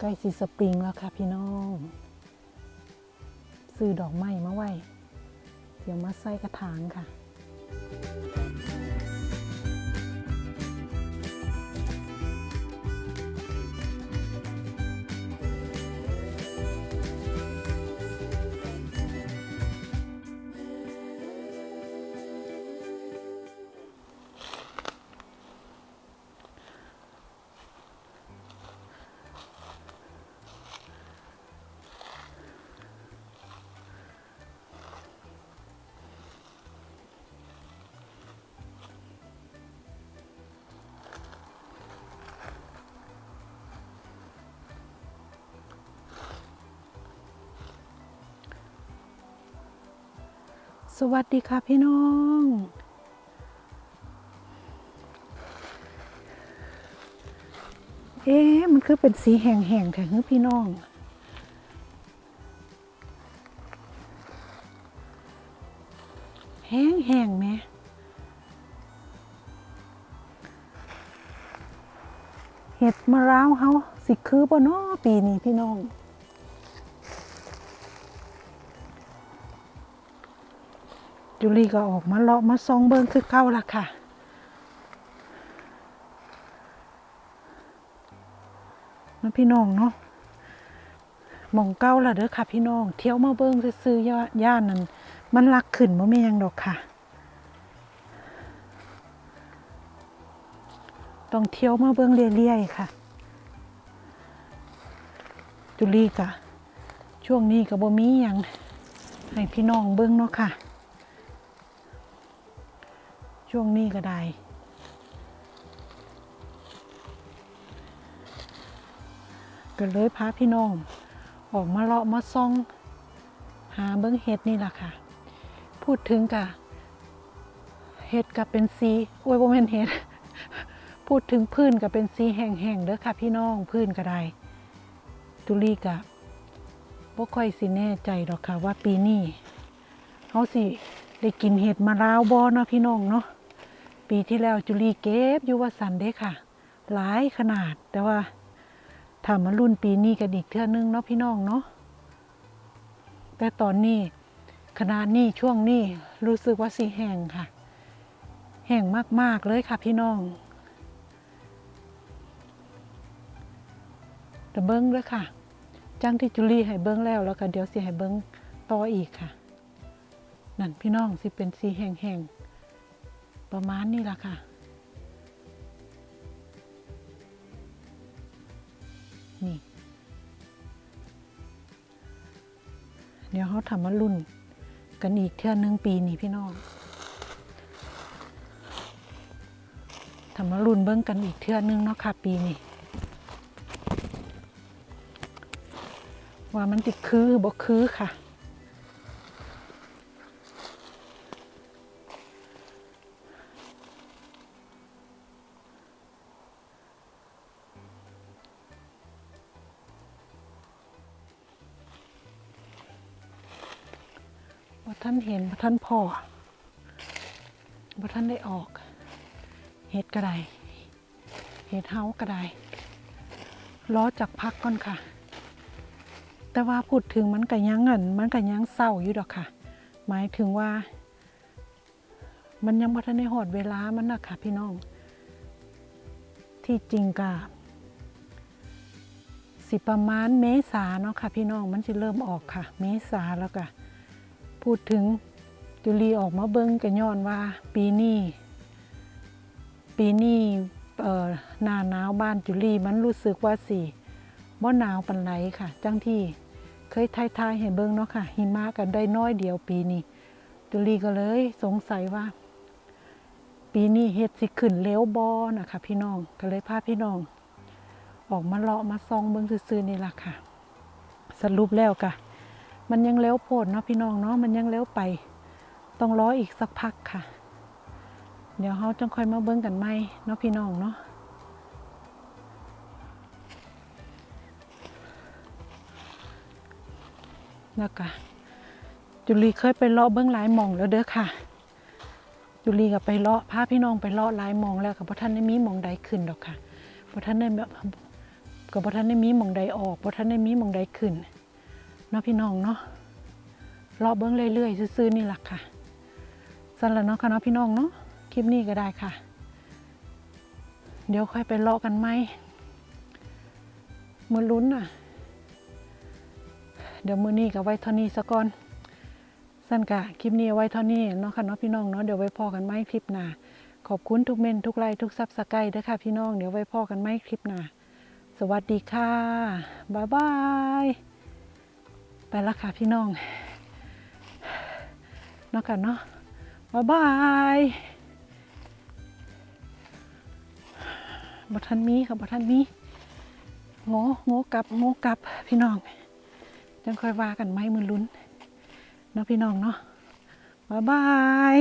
ใกล้สีสปริงแล้วค่ะพี่น้องซื้อดอกไม้มาไว้ เดี๋ยวมาใส่กระถางค่ะ สวัสดีค่ะพี่น้อง เอ๊ะมันคือเป็นสีแห้งๆค่ะพี่น้องแห้งแห้งๆไหมเห็ดมะร้าวเฮาสิคือบ่นาะปีนี้พี่น้อง จุลีก็ออกมาเลาะมาซองเบิงคือเก้าละค่ะนะพี่น้องเนาะหมองเก้าละเด้อค่ะพี่น้อง เที่ยวมาเบิงซื้อย่าย่านนั้นมันลักขึ้นบ่แม่ยังดอกค่ะ ต้องเที่ยวมาเบิงเรื่อยๆค่ะ จุลีกะช่วงนี้ก็บ่มีหยังให้พี่น้องเบิงเนาะค่ะ ช่วงนี้ก็ได้ ก็เลยพาพี่น้อง ออกมาเลาะมาซ่อง หาเบิ้งเห็ดนี่แหละค่ะ พูดถึงกะเห็ดกับเป็นสีโอ้ยบ่แมนเห็ด พูดถึงพื้นกับเป็นสีแห้งๆเด้อค่ะพี่น้องพื้นก็ได้ตุลีกะบ่ค่อยสิแน่ใจดอกค่ะว่าปีนี้เฮาสิได้กินเห็ดมาลาวบ่เนาะพี่น้องเนาะ ปีที่แล้วจุลีเก็บอยู่ว่าสันเด้ค่ะ หลายขนาดแต่ว่าถ้ามารุ่นปีนี้กันอีกเท่านึงเนาะพี่น้องเนาะแต่ตอนนี้ขนาดนี้ช่วงนี้รู้สึกว่าสีแห้งค่ะ แห้งมาก ๆ เลยค่ะพี่น้องแต่เบิ้งด้วยค่ะ จังที่จุลีให้เบิ้งแล้วแล้วก็เดี๋ยวสิให้เบิ้งต่ออีกค่ะ นั่นพี่น้องสิเป็นสีแห้งๆ ประมาณนี้ล่ะค่ะ นี่ เดี๋ยวเขาทำมารุ่น กันอีกเท่านึงปีนี้พี่น้องทำมารุ่นเบิ้งกันอีกเท่านึงเนาะค่ะ ปีนี้ว่ามันติดคือบ่คือค่ะ ท่านเห็นท่านพอว่ท่านได้ออกเห็ดกระไดเห็ดเฮากระไดล้อจากพักก่อนค่ะ แต่ว่าพูดถึงมันก็ยังเงินมันก็ยังเศร้าอยู่ดอกค่ะ หมายถึงว่า มันยังบ่ทันได้หอดเวลามันนะค่ะพี่น้อง ที่จริงกะสิประมาณเมษาเนาะค่ะ พี่น้องมันจะเริ่มออกค่ะ เมษาแล้วก็ พูดถึงจุลีออกมาเบิ้งกันย้อนว่าปีนี้ปีนี้หน้าหนาวบ้านจุลีมันรู้สึกว่าสิบ่หนาวปันไหลค่ะ จังที่เคยทายทายๆให้เบิ้งเนาะค่ะ หิมะกันได้น้อยเดียวปีนี้จุลีก็เลยสงสัยว่า ปีนี้เฮ็ดสิขึ้นเลี้ยวบอนะคะพี่น้องก็เลยพาพี่น้อง ออกมาเลาะมาซองเบิ้งซื่อๆนี่แหละค่ะ สรุปแล้วกะ มันยังเลี้ยวโพดเนาะพี่น้องเนาะมันยังเลี้ยวไป ต้องรออีกสักพักค่ะ เดี๋ยวเขาจังค่อยมาเบิ้งกันไหมเนาะพี่น้องเนาะแล้วก็จุลีเคยไปเลาะเบิ้องหลายหมองแล้วเด้อค่ะ จุลีก็ไปเลาะพาพี่น้องไปเลาะหลายหมองแล้วกับพระท่านได้มีหมองใดขึ้นดอกค่ะพระท่านได้แบบกับบ่ทันได้มีหมองใดออกบ่ทันได้มีหมองใดขึ้น เนาะพี่น้องเนาะรอเบิ่งเรื่อยๆ ซื่อๆนี่ล่ะค่ะสั่นละเนาะค่ะเนาะพี่น้องเนาะคลิปนี้ก็ได้ค่ะ เดี๋ยวค่อยไปเลาะกันไหมมือลุ้นอะ เดี๋ยวมือนี้ก็ไว้เท่านี้ซะก่อนสั้นกะคลิปนี้ไว้เท่านี้เนาะค่ะเนาะพี่น้องเนาะเดี๋ยวไว้พอกันไหมคลิปหน้าขอบคุณทุกเมนทุกไลค์ทุกซับสไครต์ด้วยค่ะพี่น้องเดี๋ยวไว้พอกันไหมคลิปหน้าสวัสดีค่ะ บ๊ายบาย ไปละค่ะพี่น้องเนาะกันเนาะบ๊ายบายบัทันมีค่ะบัทันมีโง่โง่กลับโง่กลับพี่น้องจังค่อยว่ากันไหมมือลุ้นเนาะพี่น้องเนาะบ๊ายบาย